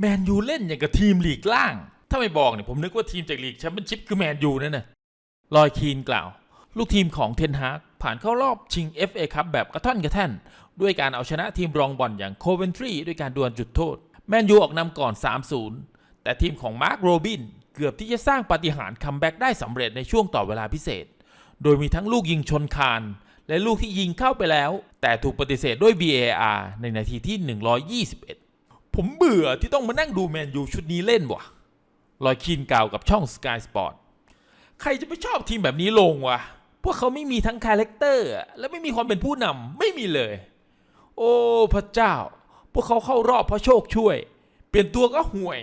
แมนยูเล่นอย่างกับทีมลีกล่าง ถ้าไม่บอกเนี่ยผมนึกว่าทีมจากลีกแชมเปี้ยนชิพคือแมนยูนั่นน่ะลอยคีนกล่าว ลูกทีมของเทนฮากผ่านเข้ารอบชิง FA ครับแบบกระท่อนกระแท่น ด้วยการเอาชนะทีมรองบอลอย่างโคเวนทรีด้วยการดวลจุดโทษ แมนยูออกนำก่อน 3-0 แต่ทีมของมาร์คโรบินเกือบที่จะสร้างปาฏิหาริย์คัมแบ็กได้สำเร็จในช่วงต่อเวลาพิเศษ โดยมีทั้งลูกยิงชนคาน และลูกที่ยิงเข้าไปแล้ว แต่ถูกปฏิเสธด้วย VAR ในนาทีที่ 121 ผมเบื่อที่ต้องมานั่งดูแมนยูชุดนี้เล่นว่ะลอยคีนกล่าวกับช่อง Sky Sport ใครจะไม่ชอบทีมแบบนี้ลงวะ พวกเขาไม่มีทั้งคาแรคเตอร์และไม่มีความเป็นผู้นำไม่มีเลย โอ้พระเจ้า พวกเขาเข้ารอบเพราะโชคช่วย เปลี่ยนตัวก็ห่วย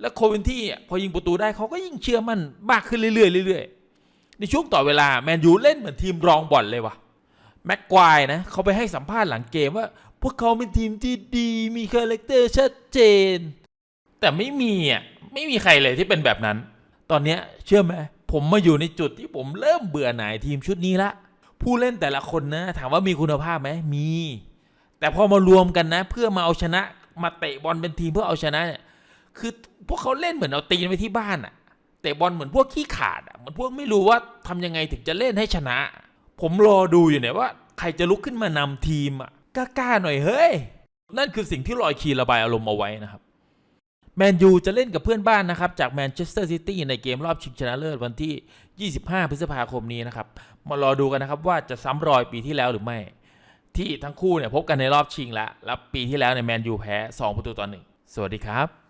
และโคเวนที่พอยิงประตูได้เขาก็ยิ่งเชื่อมั่นมากขึ้นเรื่อยๆเรื่อยๆในช่วงต่อเวลาแมนยูเล่นเหมือนทีมรองบอลเลยว่ะ แม็กควายนะเขาไปให้สัมภาษณ์หลังเกมว่า พวกเขาเป็นทีมที่ดีมีคาแรคเตอร์ชัดเจน แต่ไม่มีอะไม่มีใครเลยที่เป็นแบบนั้น ตอนเนี้ยเชื่อไหมผมมาอยู่ในจุดที่ผมเริ่มเบื่อหน่ายทีมชุดนี้ละ ผู้เล่นแต่ละคนนะ ถามว่ามีคุณภาพไหมมี แต่พอมารวมกันนะ เพื่อมาเอาชนะมาเตะบอลเป็นทีมเพื่อเอาชนะเนี่ยคือพวกเขาเล่นเหมือนเอาตีนไปที่บ้านอะเตะบอลเหมือนพวกขี้ขาดอะเหมือนพวกไม่รู้ว่าทำยังไงถึงจะเล่นให้ชนะ ผมรอดูอยู่เนี่ยว่าใครจะลุกขึ้นมานำทีมอะกล้าๆหน่อยเฮ้ย นั่นคือสิ่งที่ลอยคีระบายอารมณ์เอาไว้นะครับแมนยูจะเล่นกับเพื่อนบ้านนะครับ จากแมนเชสเตอร์ซิตี้ในเกมรอบชิงชนะเลิศวันที่ 25 พฤษภาคมนี้นะครับ มารอดูกันนะครับว่าจะซ้ำรอยปีที่แล้วหรือไม่ ที่ทั้งคู่เนี่ยพบกันในรอบชิงแล้วแล้วปีที่แล้วเนี่ยแมนยูแพ้ 2 ประตูต่อหนึ่งสวัสดีครับ